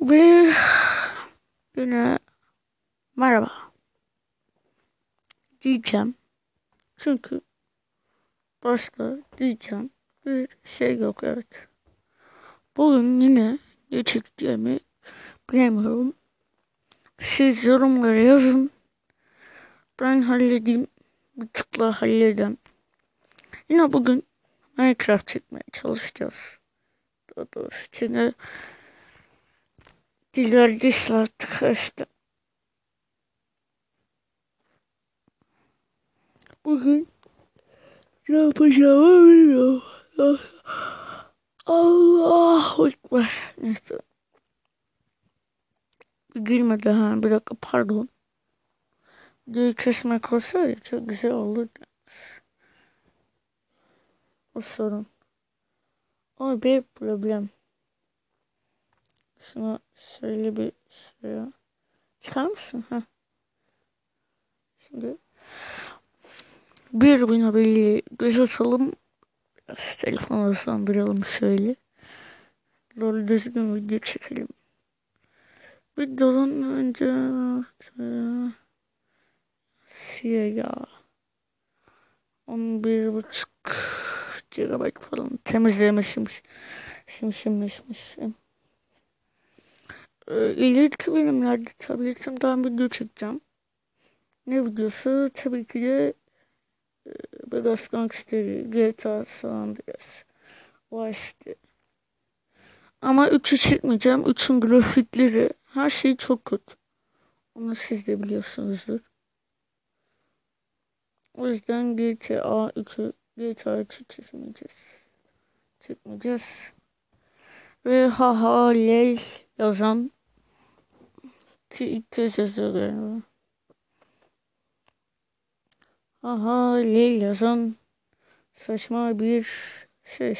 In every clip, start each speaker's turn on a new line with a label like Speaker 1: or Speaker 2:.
Speaker 1: Ve yine merhaba diyeceğim. Çünkü başka diyeceğim bir şey yok evet. Bugün yine ne çekeceğimi bilemiyorum. Siz yorumlara yazın. Ben halledeyim. Bir tıkla halledem. Yine bugün Minecraft çekmeye çalışacağız. Daha doğrusu çünkü diller artık işte. Bugün ne yapacağımı bilmiyorum. Allah Ekber. Neyse. Gülmedi ha. Bir dakika pardon. Videoyu kesmek olsa ya çok güzel olur. O sorun. O bir problem. Şuna şöyle bir şey ya. Çıkar mısın? Ha. Şimdi bir bin haberi göz atalım. Biraz telefonu hızlandıralım şöyle. Doğru düzgün video çekelim. Videodan önce siyah ya. 11 buçuk GB falan temizlemişim. Şimdi şimdi şimdi. Ee, ileriki bölümlerde tabletimden video çekeceğim. Ne videosu? Tabii ki de e, Vegas Gangster'i, GTA San Andreas, Vice. Ama 3'ü çekmeyeceğim. 3'ün grafikleri her şey çok kötü. Onu siz de biliyorsunuzdur. O yüzden GTA 3'ü GTA 3'ü çekmeyeceğiz. Çekmeyeceğiz. Ve haha lel yazan kez yazıyor galiba. Haha lel yazan saçma bir şey.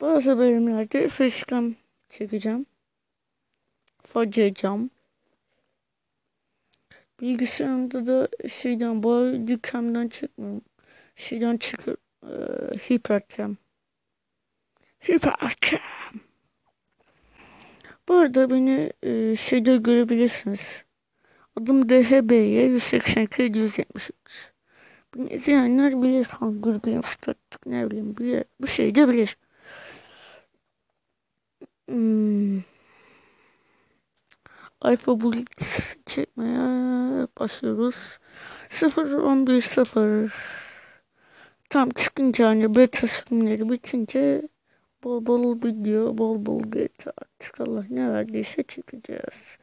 Speaker 1: Bazı bölümlerde facecam çekeceğim. Facecam. Bilgisayarımda da şeyden bu dükkemden çıkmıyorum. Şeyden çıkıp e, hipercam. Hipercam. Bu arada beni e, şeyde görebilirsiniz. Adım DHB'ye 182 173. Beni izleyenler bilir hangi gün artık ne bileyim bilir. Bu şey de bilir. Hmm. Alfa Bulit çekmeye başlıyoruz. 0 11 0 tam çıkınca hani beta sürümleri bitince bol bol video bol bol GTA artık Allah ne verdiyse çekeceğiz.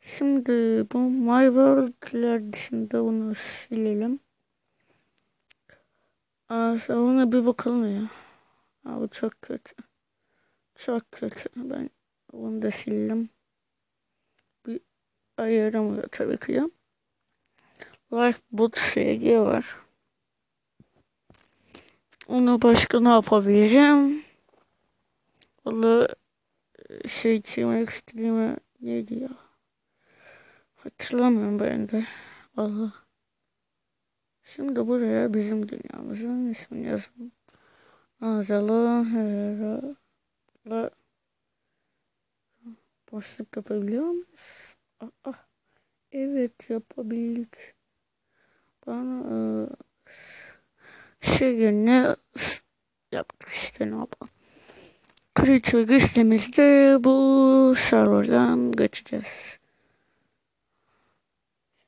Speaker 1: Şimdi bu My World'ler dışında bunu silelim. Aa, ona bir bakalım ya. Aa, bu çok kötü. Çok kötü. Ben onu da sildim. Bir ayıramıyor tabii ki ya. Lifeboat SG var. Onu başka ne yapabileceğim? Valla şey çekmek istediğime neydi ya? Hatırlamıyorum ben de. Valla. Şimdi buraya bizim dünyamızın ismini yazalım. Azalı Herrera boşluk yapabiliyor muyuz? Aa, evet yapabildik. Bana şey yerine yaptık işte ne yapalım. Creature listemizde bu serverdan geçeceğiz.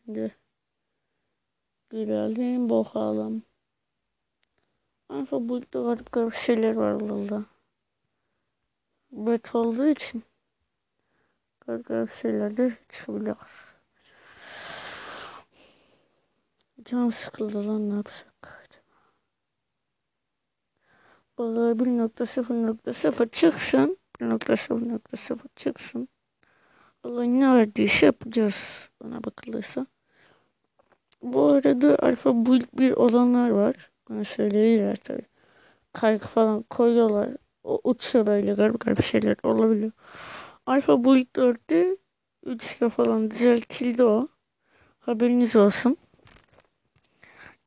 Speaker 1: Şimdi girelim bakalım. Aslında burada garip garip şeyler var burada. Bet olduğu için garip garip şeyler de çıkabilir. Can sıkıldı lan ne yapsak? Vallahi 1.0.0 çıksın. 1.0.0 çıksın. Vallahi ne verdiyse yapacağız bana bakılırsa. Bu arada alfa build bir olanlar var. Bana söyleyirler tabi. Kaykı falan koyuyorlar. O uçuyor böyle garip garip şeyler olabiliyor. Alfa build 4'te 3'te falan düzeltildi o. Haberiniz olsun.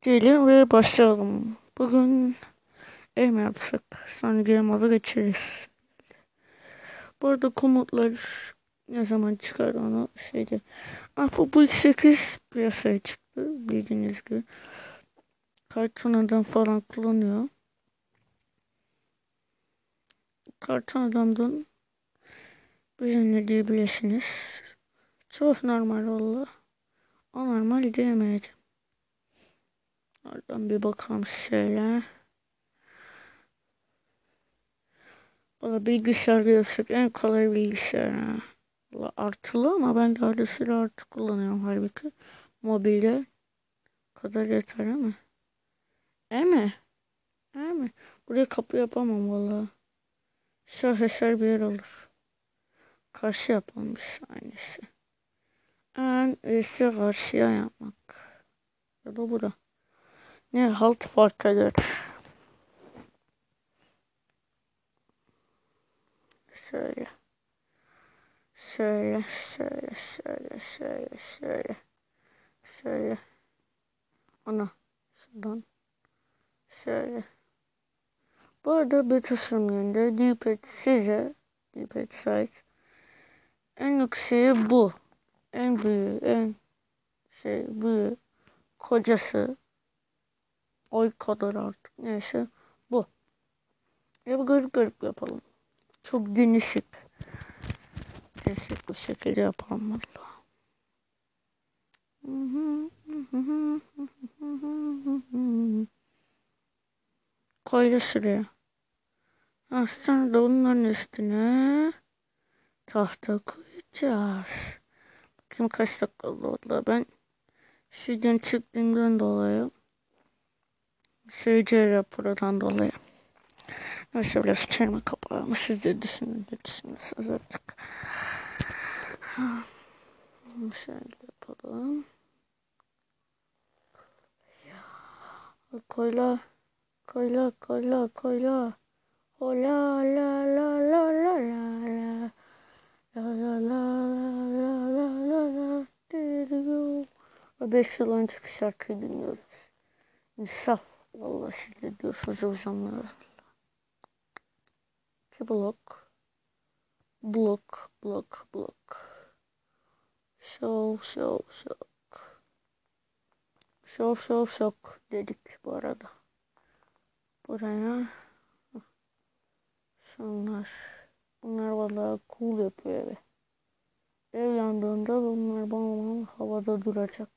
Speaker 1: Diyelim ve başlayalım. Bugün ev mi yapsak? Sonra game geçeriz. Bu arada komutlar ne zaman çıkar onu şeyde. Apple 8 piyasaya çıktı bildiğiniz gibi. Karton falan kullanıyor. Karton adamdan bize diyebilirsiniz. Çok normal oldu. O normal diyemeyeceğim. Oradan bir bakalım şöyle. Valla bilgisayar diyorsak en kolay bilgisayar. Valla artılı ama ben de arada sıra artı kullanıyorum halbuki. Mobilde kadar yeter ama. E mi? E mi? Buraya kapı yapamam valla. Şaheser bir yer olur. Karşı yapalım bir saniyesi. En iyisi karşıya yapmak. Ya da bura. Ne halt fark eder. Şöyle. Şöyle, şöyle, şöyle, şöyle, şöyle. Şöyle. Ana. Şuradan. Şöyle. Bu arada bir tasarım yönünde D-pad size D-pad size en yükseği bu. En büyüğü, en şey büyüğü, kocası oy kadar artık neyse bu. Ya bu garip garip yapalım. Çok genişik. Genişik bir şekilde yapalım valla. Koydu şuraya. Aslında onların üstüne tahta koyacağız. Bakayım kaç dakika oldu. Ben şuradan çıktığımdan dolayı SC raporundan dolayı Neyse biraz çelme kapağımı siz de düşünün ne düşünürsünüz artık. Şöyle yapalım. Koyla, koyla, koyla, koyla. Ola la la la la la la. La la la la la la la la. Beş yıl önce şarkı dinliyoruz. İnsaf. Vallahi siz de diyorsunuz o zamanlar. İki blok. Blok, blok, blok. Şov, şov, şov. Şov, şov, şov dedik bu arada. Buraya şunlar. Bunlar vallahi cool yapıyor evi. Ev yandığında bunlar bana havada duracak.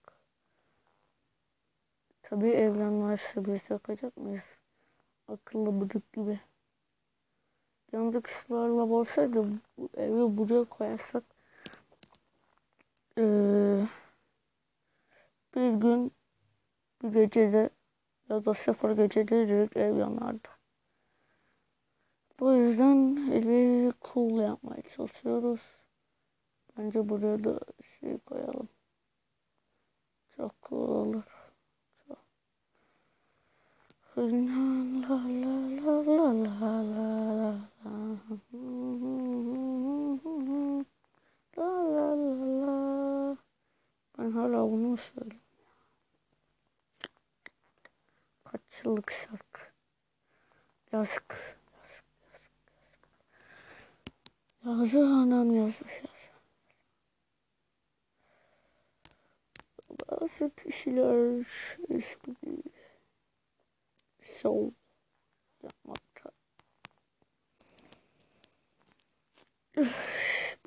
Speaker 1: Tabii evlenmezse biz yakacak mıyız? Akıllı bıdık gibi. Yandık ısrarla olsaydı evi buraya koyarsak ee, bir gün bir gecede ya da sıfır gecede direkt ev yanardı. Bu yüzden evi cool yapmaya çalışıyoruz. Bence buraya da şey koyalım. Çok cool olur. Çok. La la la la la la la. La la la la. Ben hala bunu söylüyorum. Yıllık şarkı. Yazık. Yazık anam yazık. Bazı kişiler ismi şov yapmakta.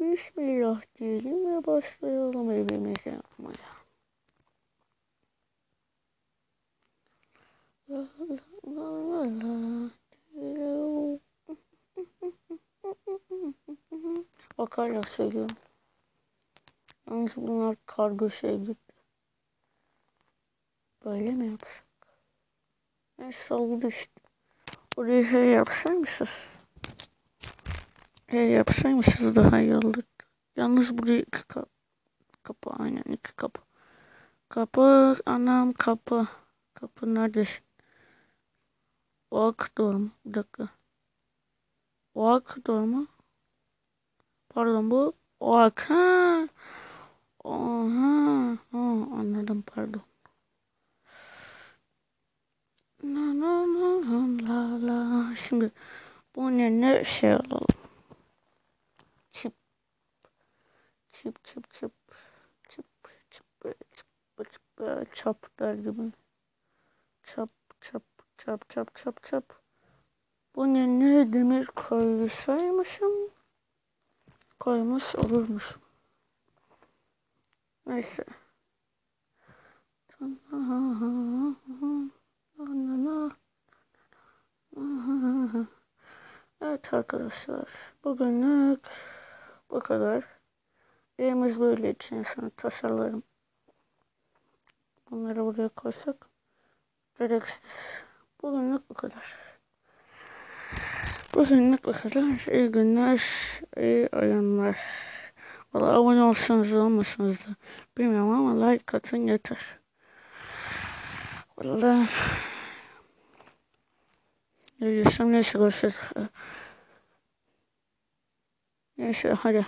Speaker 1: Bismillah diyelim ve başlayalım evimizi yapmaya. La la la la söylüyorum. Yalnız bunlar kargo şey. Böyle mi yapsak? Neyse oldu işte. Oraya şey yapsaymışız. Şey yapsaymışız daha iyi olurdu. Yalnız buraya iki kapı. Kapı aynen iki kapı. Kapı anam kapı. Kapı neredesin? Oak doğru Bir dakika. Oak doğru mu? Pardon bu Oak. Ha. Oha. Ha, anladım pardon. La la la la la. Şimdi bunun yerine şey alalım. çıp çıp çıp çıp çıp çıp çıp çap der gibi. Çap çap çap çap çap çap. Bu ne ne demir koysaymışım. Koymuş olurmuş. Neyse. Evet arkadaşlar. Bugünlük bu kadar. Evimiz böyle için sana tasarlarım. Bunları buraya koysak. Gereksiz. Bugünlük bu kadar. Bugünlük bu kadar. İyi günler. iyi oyunlar. Valla abone olsanız olmasanız da bilmiyorum ama like atın yeter. Valla ne diyorsam neyse görüşürüz. Neyse hadi.